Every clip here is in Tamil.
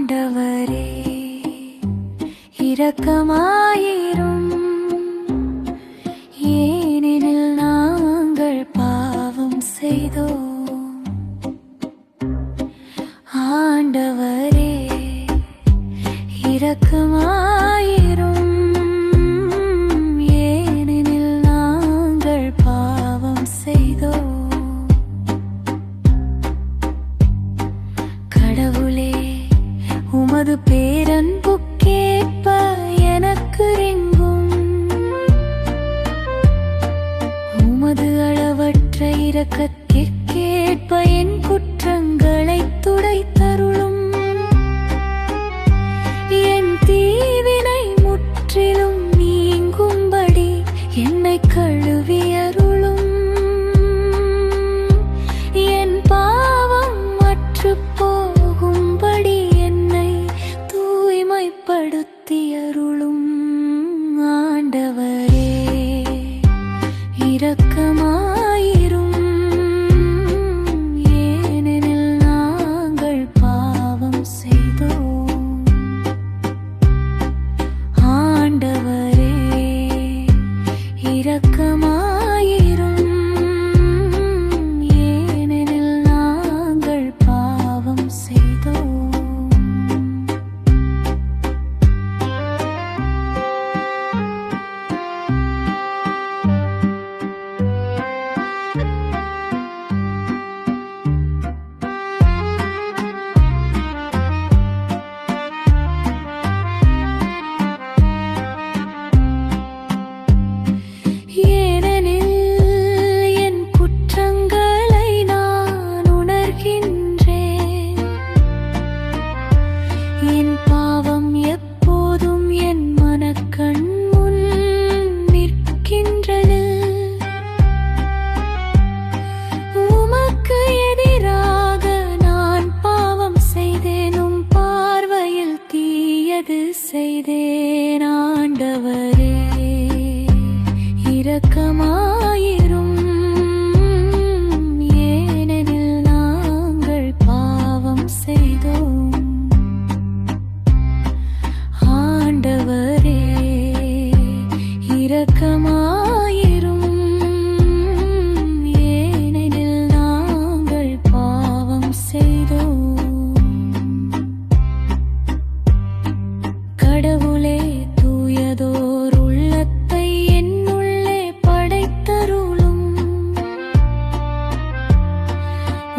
ஆண்டவரே இரக்கமாயிரும். ஏனெனில் நாங்கள் பாவம் செய்தோம். ஆண்டவரே இரக்கமாய் இரக்கமாயிரும். ஏனெனில் நாங்கள் பாவம் செய்தோம். கடவுளே தூயதோர் உள்ளத்தை என்னுள்ளே படைத்தருளும்.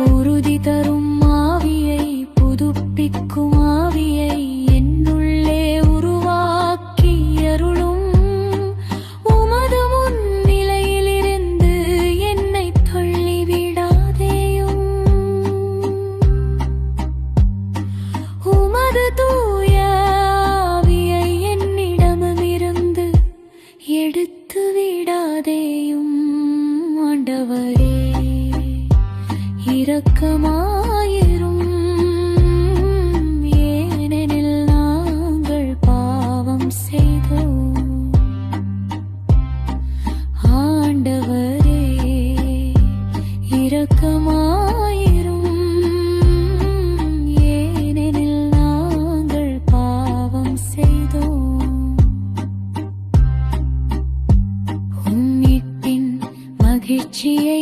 உறுதி தரும் ஆவியை புதுப்பிக்கும் எடுத்து விடாதேயும் ஆண்டவரே. இரக்கமா மகிழ்ச்சியை